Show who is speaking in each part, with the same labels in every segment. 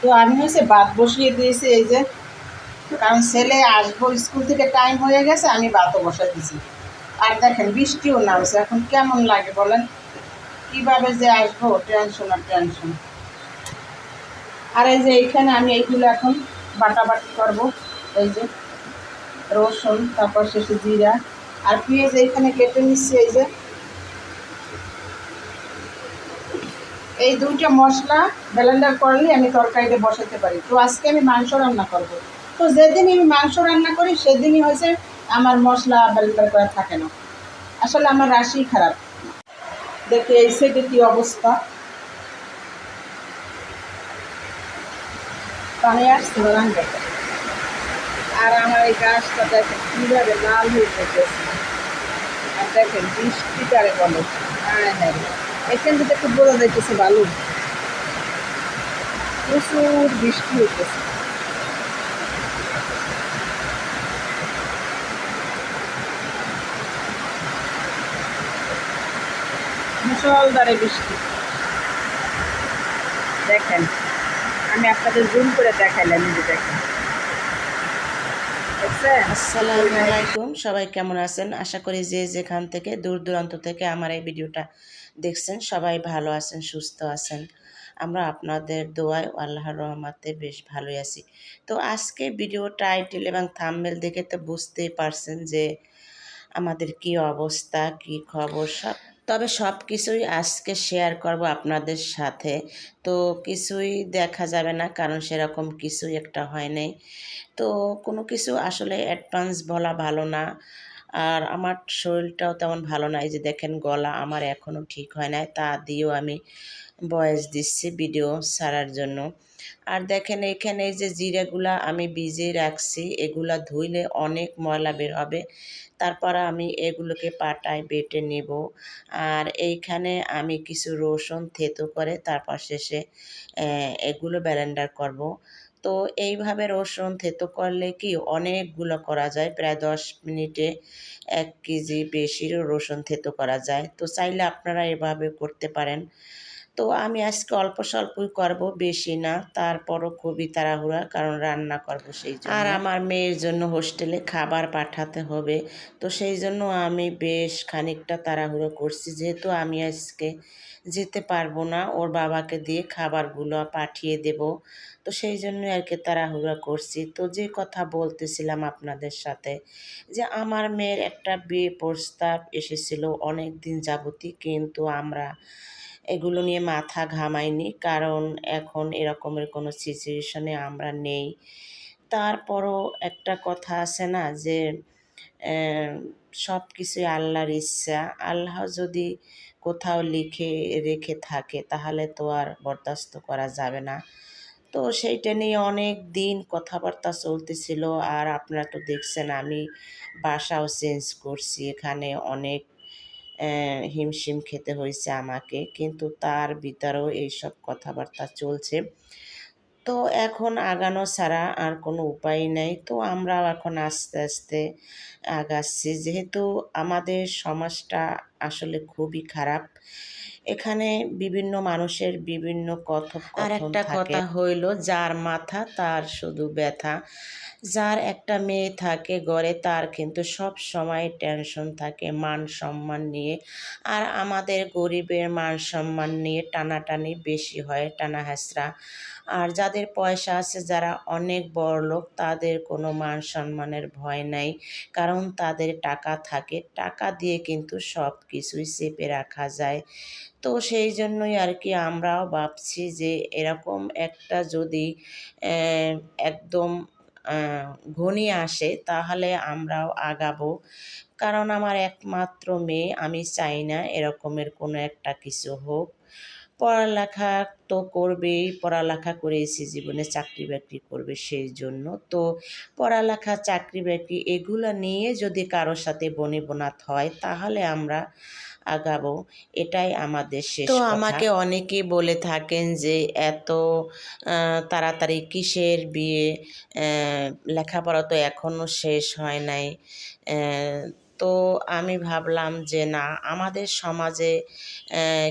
Speaker 1: তো আমি হচ্ছে ভাত বসিয়ে দিয়েছি এই যে, কারণ ছেলে আসব স্কুল থেকে টাইম হয়ে গেছে, আমি ভাতও বসাই দিয়েছি। আর দেখেন বৃষ্টিও নামছে, এখন কেমন লাগে বলেন? কীভাবে যে আসব টেনশন আর টেনশন আর এই যে এইখানে আমি এইগুলো এখন বাটাবাটি করব, এই যে রসুন, তারপর শেষে জিরা। আর পেঁয়াজ এইখানে কেটে নিচ্ছি, এই যে এই দুইটা মশলা ব্লেন্ডার করলে আমি তরকারিতে বসাতে পারি। তো আজকে আমি মাংস রান্না করব। তো যেদিন আমি মাংস রান্না করি, সেদিনই হয়েছে আমার মশলা ব্লেন্ডার করা থাকে না। আসলে আমার রাশি খারাপ। দেখি এই সাইডে কি অবস্থা। পানি আসছে আর আমার এই গাছটা দেখেন, কীভাবে লাল হয়ে যেতেছে আর দেখেন, বৃষ্টিটারে বলে। হ্যাঁ হ্যাঁ। এখান থেকে একটু বোঝা যাইতেছে বালু। প্রচুর বৃষ্টি হইতেছে। মুসলধারে বৃষ্টি। দেখেন, আমি আপনাদের জুম করে দেখাইলাম যে দেখেন।
Speaker 2: আসসালামু আলাইকুম, সবাই কেমন আছেন? আশা করি যে যেখান থেকে, দূর দূরান্ত থেকে আমার এই ভিডিওটা দেখছেন, সবাই ভালো আছেন, সুস্থ আছেন। আমরা আপনাদের দোয়ায় আল্লাহর রহমাতে বেশ ভালোই আছি। তো আজকে ভিডিও টাইটেল এবং থাম্বনেল দেখে তো বুঝতেই পারছেন যে আমাদের কি অবস্থা, কি খবর সব। তবে সব কিছুই আজকে শেয়ার করব আপনাদের সাথে। তো কিছুই দেখা যাবে না, কারণ সেরকম কিছুই একটা হয় নাই। তো কোনো কিছু আসলে অ্যাডভান্স বলা ভালো না। আর আমার শরীরটাও তেমন ভালো না। এই যে দেখেন গলা আমার এখনও ঠিক হয় নাই, তা দিয়েও আমি বয়স দিচ্ছি ভিডিও ছাড়ার জন্য। আর দেখেন এখানে এই যে জিরাগুলা আমি ভিজিয়ে রাখছি, এগুলা ধুইলে অনেক ময়লা বের হবে। তারপর আমি এগুলোকে পাটায় বেটে নেব। আর এইখানে আমি কিছু রসুন থেতো করে তারপর শেষে এগুলো ব্যালেন্ডার করব। তো এইভাবে রসুন থেতো করলে কি অনেকগুলো করা যায়? প্রায় দশ মিনিটে এক কেজি বেশিরও রসুন থেতো করা যায়। তো চাইলে আপনারা এভাবে করতে পারেন। তো আমি আজকে অল্প স্বল্পই করব, বেশি না। তারপরও খুবই তাড়াহুড়া, কারণ রান্না করব সেই জন্য। আর আমার মেয়ের জন্য হোস্টেলে খাবার পাঠাতে হবে, তো সেই জন্য আমি বেশ খানিকটা তাড়াহুড়ো করছি। যেহেতু আমি আজকে যেতে পারব না, ওর বাবাকে দিয়ে খাবারগুলো পাঠিয়ে দেব, তো সেই জন্য আর কি তাড়াহুড়া করছি। তো যে কথা বলতেছিলাম আপনাদের সাথে, যে আমার মেয়ের একটা বিয়ে প্রস্তাব এসেছিল অনেক দিন যাবতই, কিন্তু আমরা এগুলো নিয়ে মাথা ঘামাইনি, কারণ এখন এরকমের কোনো সিচুয়েশনে আমরা নেই। তারপরও একটা কথা আছে না যে সব কিছুই আল্লাহর ইচ্ছা। আল্লাহ যদি কোথাও লিখে রেখে থাকে, তাহলে তো আর বরদাস্ত করা যাবে না। তো সেইটা নিয়ে অনেক দিন কথাবার্তা চলতেছিল, আর আপনারা তো দেখছেন আমি বাসাও চেঞ্জ করছি, এখানে অনেক হিমশিম খেতে হয়েছে আমাকে, কিন্তু তার ভিতরেও এইসব কথাবার্তা চলছে। তো এখন আগানো ছাড়া আর কোনো উপায় নেই। তো আমরাও এখন আস্তে আস্তে আগাচ্ছি। যেহেতু আমাদের সমাজটা আসলে খুবই খারাপ। এখানে বিভিন্ন মানুষের বিভিন্ন আর একটা কথা হইল যার মাথা তার শুধু ব্যথা। যার একটা মেয়ে থাকে গড়ে তার কিন্তু সব সময় টেনশন থাকে মান সম্মান নিয়ে। আর আমাদের গরিবের মান সম্মান নিয়ে টানাটানি বেশি হয় টানা হেসরা আর যাদের পয়সা আছে যারা অনেক বড় লোক তাদের কোনো মান সম্মানের ভয় নাই। কারণ তাদের টাকা থাকে টাকা দিয়ে কিন্তু সব কিছুই চেপে রাখা যায়। তো সেই জন্যই আর কি আমরাও ভাবছি যে এরকম একটা যদি একদম ঘনিয়ে আসে তাহলে আমরাও আগাবো। কারণ আমার একমাত্র মেয়ে, আমি চাই না এরকমের কোনো একটা কিছু হোক। পড়ালেখা তো করবেই পড়ালেখা করেছি জীবনে চাকরি বাকরি করবে সেই জন্য তো পড়ালেখা চাকরি বাকরি এগুলো নিয়ে যদি কারোর সাথে বনে বনিবনাত হয় তাহলে আমরা আগাবো। এটাই আমাদের শেষ তো আমাকে অনেকেই বলে থাকেন যে এত তাড়াতাড়ি কিসের বিয়ে? লেখাপড়া তো এখনও শেষ হয় নাই। তো আমি ভাবলাম যে না, আমাদের সমাজে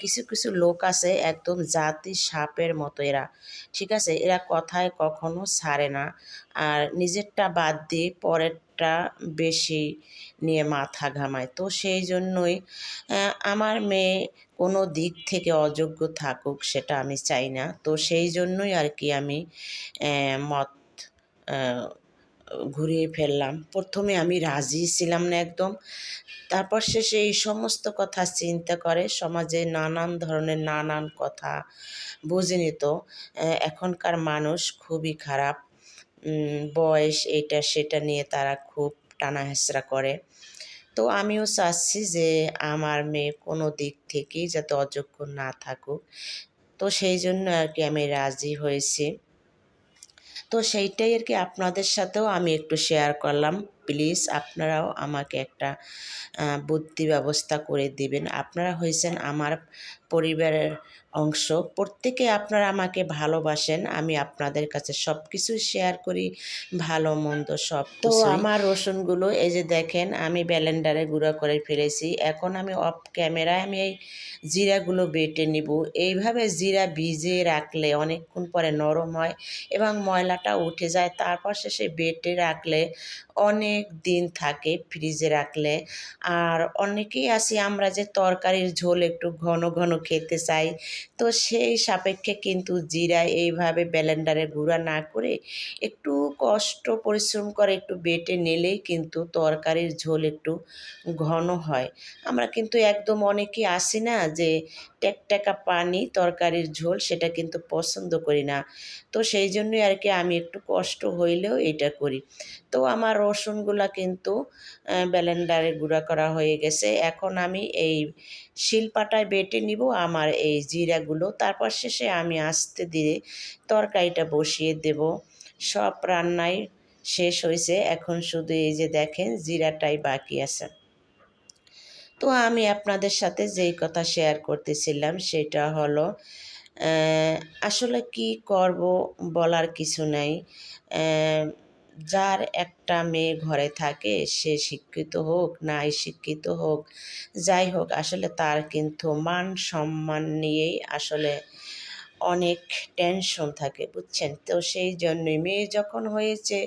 Speaker 2: কিছু কিছু লোক আছে একদম জাতি সাপের মতো এরা। ঠিক আছে? এরা কথায় কখনো ছাড়ে না। আর নিজেরটা বাদ দিয়ে পরেরটা বেশি নিয়ে মাথা ঘামায়। তো সেই জন্যই আমার মেয়ে কোনো দিক থেকে অযোগ্য থাকুক সেটা আমি চাই না। তো সেই জন্যই আর কি আমি মত ঘুরিয়ে ফেললাম। প্রথমে আমি রাজি ছিলাম না একদম। তারপর শেষে এই সমস্ত কথা চিন্তা করে সমাজে নানান ধরনের নানান কথা বুঝে তো আহ, এখনকার মানুষ খুবই খারাপ। বয়স এইটা সেটা নিয়ে তারা খুব টানা করে। তো আমিও চাচ্ছি যে আমার মেয়ে কোনো দিক থেকেই যাতে অযোগ্য না থাকুক। তো সেই জন্য আর কি আমি রাজি হয়েছি। তো সেইটাই আর কি আপনাদের সাথেও আমি একটু শেয়ার করলাম। প্লিজ আপনারাও আমাকে একটা বুদ্ধি ব্যবস্থা করে দিবেন। আপনারা হয়েছেন আমার পরিবারের অংশ। প্রত্যেকে আপনারা আমাকে ভালোবাসেন। আমি আপনাদের কাছে সব কিছু শেয়ার করি। ভালো, মন্দ সব তো আমার রসুনগুলো, এই যে দেখেন, আমি ব্যালেন্ডারে গুঁড়া করে ফেলেছি। এখন আমি অফ ক্যামেরায় আমি এই জিরাগুলো বেটে নিব। এইভাবে জিরা ভিজিয়ে রাখলে অনেকক্ষণ পরে নরম হয় এবং ময়লাটা উঠে যায়। তারপর শেষে বেটে রাখলে অনেক দিন থাকে ফ্রিজে রাখলে। আর অনেকেই আছি, আমরা যে তরকারির ঝোল একটু ঘন ঘন খেতে চাই। তো সেই সাপেক্ষে কিন্তু জিরা এইভাবে ব্লেন্ডারে গুঁড়া না করে একটু কষ্ট, পরিশ্রম করে একটু বেটে নিলেই কিন্তু তরকারির ঝোল একটু ঘন হয়। আমরা কিন্তু একদম অনেকেই আসি না যে ট্যাকট্যাকা পানি তরকারির ঝোল সেটা কিন্তু পছন্দ করি না। তো সেই জন্যই আর কি আমি একটু কষ্ট হইলেও এটা করি। তো আমার রসুনগুলা কিন্তু ব্লেন্ডারে গুঁড়া করা হয়ে গেছে। এখন আমি এই শিলপাটায় বেটে নিব আমার এই জিরাগুলো। তারপর শেষে আমি আস্তে দিয়ে তরকারিটা বসিয়ে দেব। সব রান্নাই শেষ হয়েছে। এখন শুধু এই যে দেখেন, জিরাটাই বাকি আছে। তো আমি আপনাদের সাথে যেই কথা শেয়ার করতেছিলাম, সেটা হলো আসলে কি করব বলার কিছু নাই। যার একটা মেয়ে ঘরে থাকে, সে শিক্ষিত হোক, নাই শিক্ষিত হোক, যাই হোক, আসলে তার কিন্তু মান সম্মান নিয়েই আসলে অনেক টেনশন থাকে, বুঝছেন? তো সেই জন্যই মেয়ে যখন হয়েছে,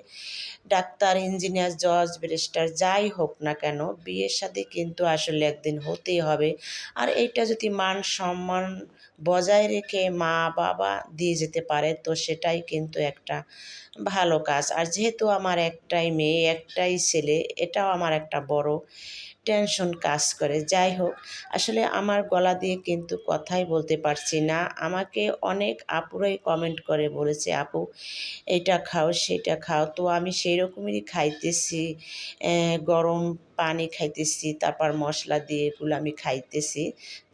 Speaker 2: ডাক্তার ইঞ্জিনিয়ার জজ ব্যারিস্টার যাই হোক না কেন, বিয়ের সাথে কিন্তু আসলে একদিন হতেই হবে। আর এইটা যদি মান সম্মান বজায় রেখে মা, বাবা দিয়ে যেতে পারে, তো সেটাই কিন্তু একটা ভালো কাজ। আর যেহেতু আমার একটাই মেয়ে, একটাই ছেলে, এটাও আমার একটা বড় টেনশন কাজ করে। যাই হোক, আসলে আমার গলা দিয়ে কিন্তু কথাই বলতে পারছি না। আমাকে অনেক আপুরাই কমেন্ট করে বলেছে, আপু, এটা খাও, সেটা খাও। তো আমি সেই রকমেরই খাইতেছি গরম পানি খাইতেছি, তারপর মশলা দিয়ে এগুলো আমি খাইতেছি।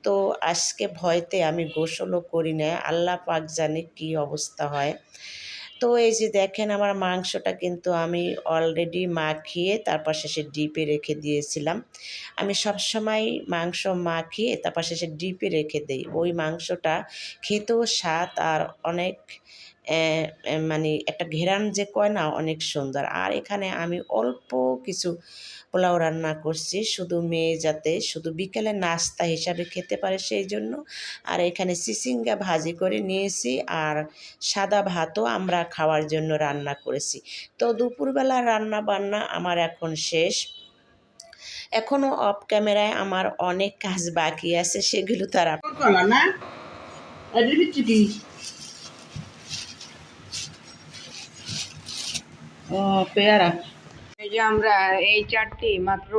Speaker 2: তো আজকে ভয়তে আমি গোসলও করি না আল্লাহ পাক জানে কি অবস্থা হয়। তো এই যে দেখেন আমার মাংসটা কিন্তু আমি অলরেডি মাখিয়ে তারপর শেষে ডিপে রেখে দিয়েছিলাম। আমি সবসময় মাংস মাখিয়ে তারপর শেষে ডিপে রেখে দিই। ওই মাংসটা খেতেও স্বাদ আর অনেক মানে একটা ঘেরান যে কয় না, অনেক সুন্দর। আর এখানে আমি অল্প কিছু পোলাও রান্না করছি, শুধু মেয়ে যাতে, শুধু বিকেলে নাস্তা হিসাবে খেতে পারে সেই জন্য। আর এখানে সিসিঙ্গা ভাজি করে নিয়েছি, আর সাদা ভাতও আমরা খাওয়ার জন্য রান্না করেছি। তো দুপুরবেলা রান্না বান্না আমার এখন শেষ। এখনও অফ ক্যামেরায় আমার অনেক কাজ বাকি আছে, সেগুলো তারা
Speaker 1: না এটার ভিতরে কি ও পেয়ারা।
Speaker 3: এই যে আমরা এই চারটি মাত্র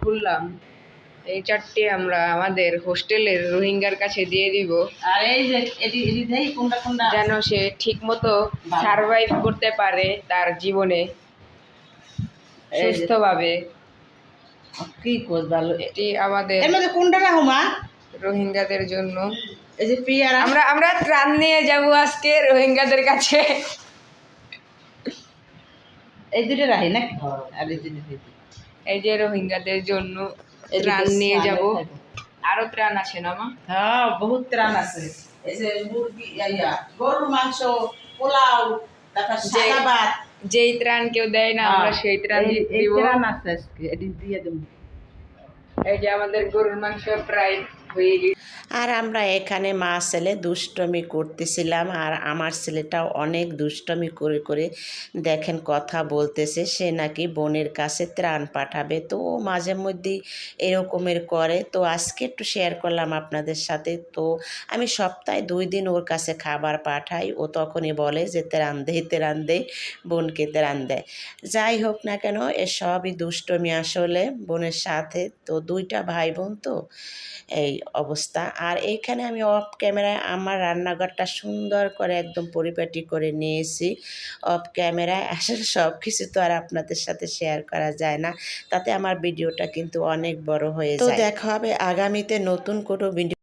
Speaker 3: খুললাম। এই চারটি আমরা আমাদের হোস্টেলের রোহিঙ্গার কাছে দিয়ে দিব।
Speaker 1: আর এই যে এটি এটি দেই কোনটা কোনটা?
Speaker 3: যেন সে
Speaker 1: ঠিকমতো
Speaker 3: সারভাইভ করতে পারে তার জীবনে। সুস্থভাবে।
Speaker 1: কি কোস ভালো
Speaker 3: এটি আমাদের
Speaker 1: এর মধ্যে কোনটা রাখো মা?
Speaker 3: রোহিঙ্গাদের জন্য।
Speaker 1: এই যে পেয়ারা।
Speaker 3: আমরা আমরা ত্রাণ নিয়ে যাব আজকে রোহিঙ্গাদের কাছে।
Speaker 1: এই দুটো রাখি না? আর এই দুটো।
Speaker 3: এই যে রোহিঙ্গাদের জন্য ত্রাণ নিয়ে যাব। আরও ত্রাণ আছে না মা?
Speaker 1: হ্যাঁ বহুত ত্রাণ আছে। এই যে মুরগি গরুর মাংস পোলাও তারপর সাদা ভাত।
Speaker 3: যেই ত্রাণ কেউ দেয় না আমরা
Speaker 1: হ্যাঁ,
Speaker 3: সেই ত্রাণ দিব।
Speaker 1: ত্রাণ আছে আজকে এটি দিয়ে দেবো।
Speaker 3: এই যে আমাদের গরুর মাংস প্রায়
Speaker 2: আর আমরা এখানে মা ছেলে দুষ্টমি করতেছিলাম, আর আমার ছেলেটাও অনেক দুষ্টমি করে করে দেখেন কথা বলতেছে, সে নাকি বোনের কাছে ত্রাণ পাঠাবে। তো ও মাঝে মধ্যেই এরকমের করে। তো আজকে একটু শেয়ার করলাম আপনাদের সাথে। তো আমি সপ্তাহে দুই দিন ওর কাছে খাবার পাঠাই। ও তখনই বলে যে, ত্রাণ দে ত্রাণ দে, বোনকে ত্রাণ দেয় যাই হোক না কেন এসবই দুষ্টমি আসলে বোনের সাথে। তো দুইটা ভাই বোন তো, এই অবস্থা। আর এখানে আমি অফ ক্যামেরায় আমার রান্নাঘরটা সুন্দর করে একদম পরিপাটি করে নিয়েছি। অফ ক্যামেরায় আসলে সব কিছু তো আর আপনাদের সাথে শেয়ার করা যায় না। তাতে আমার ভিডিওটা কিন্তু অনেক বড় হয়ে যায়। তো দেখা হবে আগামীতে নতুন কোনো ভিডিও